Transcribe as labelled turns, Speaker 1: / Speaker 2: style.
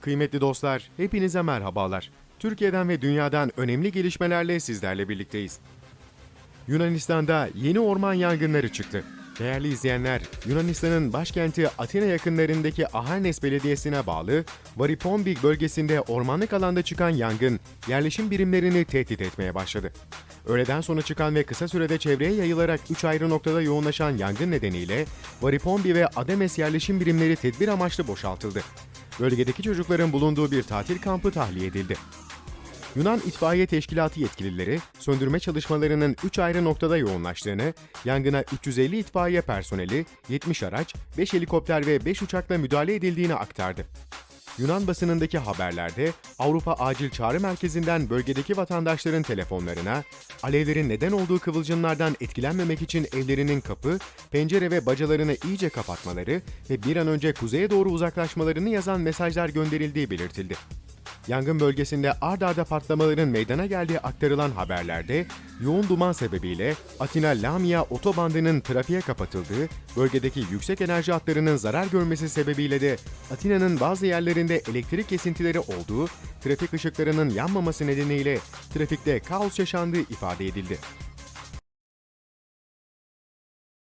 Speaker 1: Kıymetli dostlar, hepinize merhabalar. Türkiye'den ve dünyadan önemli gelişmelerle sizlerle birlikteyiz. Yunanistan'da yeni orman yangınları çıktı. Değerli izleyenler, Yunanistan'ın başkenti Atina yakınlarındaki Aharnes Belediyesi'ne bağlı Varipombi bölgesinde ormanlık alanda çıkan yangın yerleşim birimlerini tehdit etmeye başladı. Öğleden sonra çıkan ve kısa sürede çevreye yayılarak 3 ayrı noktada yoğunlaşan yangın nedeniyle Varipombi ve Ademes yerleşim birimleri tedbir amaçlı boşaltıldı. Bölgedeki çocukların bulunduğu bir tatil kampı tahliye edildi. Yunan İtfaiye Teşkilatı yetkilileri söndürme çalışmalarının 3 ayrı noktada yoğunlaştığını, yangına 350 itfaiye personeli, 70 araç, 5 helikopter ve 5 uçakla müdahale edildiğini aktardı. Yunan basınındaki haberlerde Avrupa Acil Çağrı Merkezi'nden bölgedeki vatandaşların telefonlarına alevlerin neden olduğu kıvılcımlardan etkilenmemek için evlerinin kapı, pencere ve bacalarını iyice kapatmaları ve bir an önce kuzeye doğru uzaklaşmalarını yazan mesajlar gönderildiği belirtildi. Yangın bölgesinde ard arda patlamaların meydana geldiği aktarılan haberlerde yoğun duman sebebiyle Atina-Lamia otobandının trafiğe kapatıldığı, bölgedeki yüksek enerji hatlarının zarar görmesi sebebiyle de Atina'nın bazı yerlerinde elektrik kesintileri olduğu, trafik ışıklarının yanmaması nedeniyle trafikte kaos yaşandığı ifade edildi.